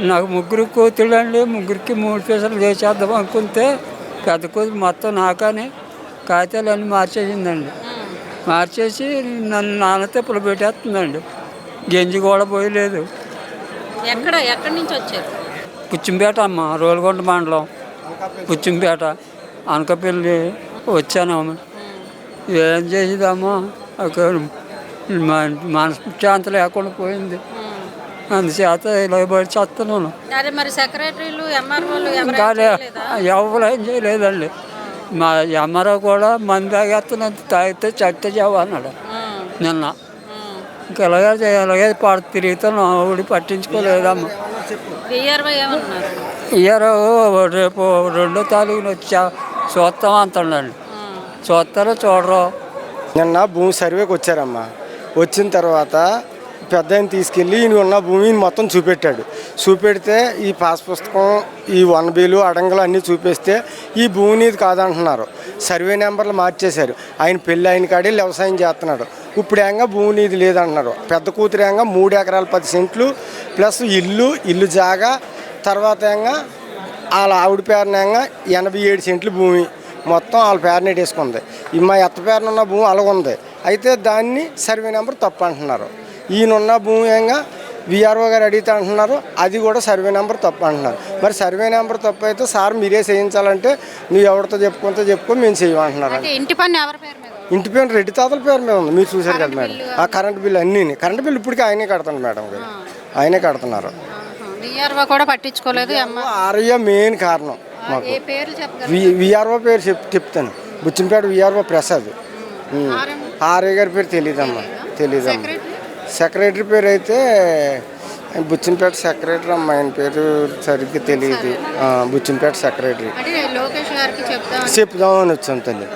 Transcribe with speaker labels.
Speaker 1: నాకు ముగ్గురు కూతుళ్ళు అండి ముగ్గురికి మూడు పైసలు చేసేద్దాం అనుకుంటే పెద్ద కూతురు మొత్తం నాకని కాగితాలు అన్నీ మార్చేసిందండి. మార్చేసి నన్ను నాన్న తిప్పలు పెట్టేస్తుందండి. గెంజి కూడా పోయలేదు.
Speaker 2: ఎక్కడ ఎక్కడి నుంచి వచ్చారు?
Speaker 1: పుచ్చింపేట అమ్మ రోలుగొండ మండలం. పుచ్చింపేట అనకపల్లి వచ్చానమ్మ ఏం చేసేదమ్మా? మనశ్శాంతి లేకుండా పోయింది. అందుచేత ఇలా బయట చేస్తున్నాను.
Speaker 2: అదే మరి సెక్రటరీలు ఎంఆర్ఓలు
Speaker 1: ఇంకా ఎవరు ఏం చేయలేదండి. మా అమ్మరావు కూడా మంది తాగేస్తున్నది తాగితే చెత్త చావు అన్నాడు నిన్న. ఇంకా ఇలాగే ఇలాగే పడ తిరుగుతాను ఊడి పట్టించుకోలేదమ్మా. ఇయర్ రేపు రెండో తారీఖున వచ్చా చూస్తాం అంటుండండి చూస్తారో చూడరు?
Speaker 3: నిన్న భూమి సర్వేకి వచ్చారమ్మా. వచ్చిన తర్వాత పెద్ద ఆయన తీసుకెళ్ళి ఈయన ఉన్న భూమిని మొత్తం చూపెట్టాడు. చూపెడితే ఈ పాస్ పుస్తకం ఈ వన్ బీలు అడంగులు అన్నీ చూపిస్తే ఈ భూమినిది కాదంటున్నారు. సర్వే నెంబర్లు మార్చేశారు. ఆయన పెళ్ళి ఆయన కాడే వ్యవసాయం చేస్తున్నాడు. ఇప్పుడు ఏంగా భూమి లేదంటున్నారు. పెద్ద కూతురు ఏంగా మూడు ఎకరాల పది సెంట్లు ప్లస్ ఇల్లు ఇల్లు జాగా తర్వాత ఏంగా వాళ్ళ ఆవిడ పేరునేంగా ఎనభై ఏడు సెంట్లు భూమి. మొత్తం వాళ్ళ పేరుని వేసుకుంది. ఈ మా ఎత్త పేరున ఉన్న భూమి అలాగుంది. అయితే దాన్ని సర్వే నెంబర్ తప్పు అంటున్నారు. ఈయనున్న భూమి ఏంగా విఆర్ఓ గారు అడిగితే అంటున్నారు అది కూడా సర్వే నెంబర్ తప్పు అంటున్నారు. మరి సర్వే నెంబర్ తప్పు అయితే సార్ మీరే చేయించాలంటే నువ్వు ఎవరితో చెప్పుకుంటే చెప్పుకో మేము చేయమంటున్నారు
Speaker 2: ఇంటి ఎవరి పేరు?
Speaker 3: ఇంటి పేరు రెడ్డి తాతల పేరు మీద ఉంది. మీరు చూసారు కదా మేడం. ఆ కరెంట్ బిల్లు అన్నీ కరెంట్ బిల్లు ఇప్పటికీ ఆయనే కడుతున్నాడు మేడం గారు. ఆయనే కడుతున్నారు.
Speaker 2: కూడా పట్టించుకోలేదు ఎంఆర్
Speaker 3: ఆర్య మెయిన్ కారణం మాకు. విఆర్ఓ పేరు చెప్ చెప్తాను. బుచ్చింపేట విఆర్ఓ ప్రసాద్. ఆర్య గారి పేరు తెలియదమ్మా తెలియదమ్మా సెక్రటరీ పేరు అయితే బుచ్చింపేట సెక్రటరీ అమ్మా ఆయన పేరు సరిగ్గా తెలియదు. బుచ్చింపేట సెక్రటరీ. చెప్దామని వచ్చాం తల్లి.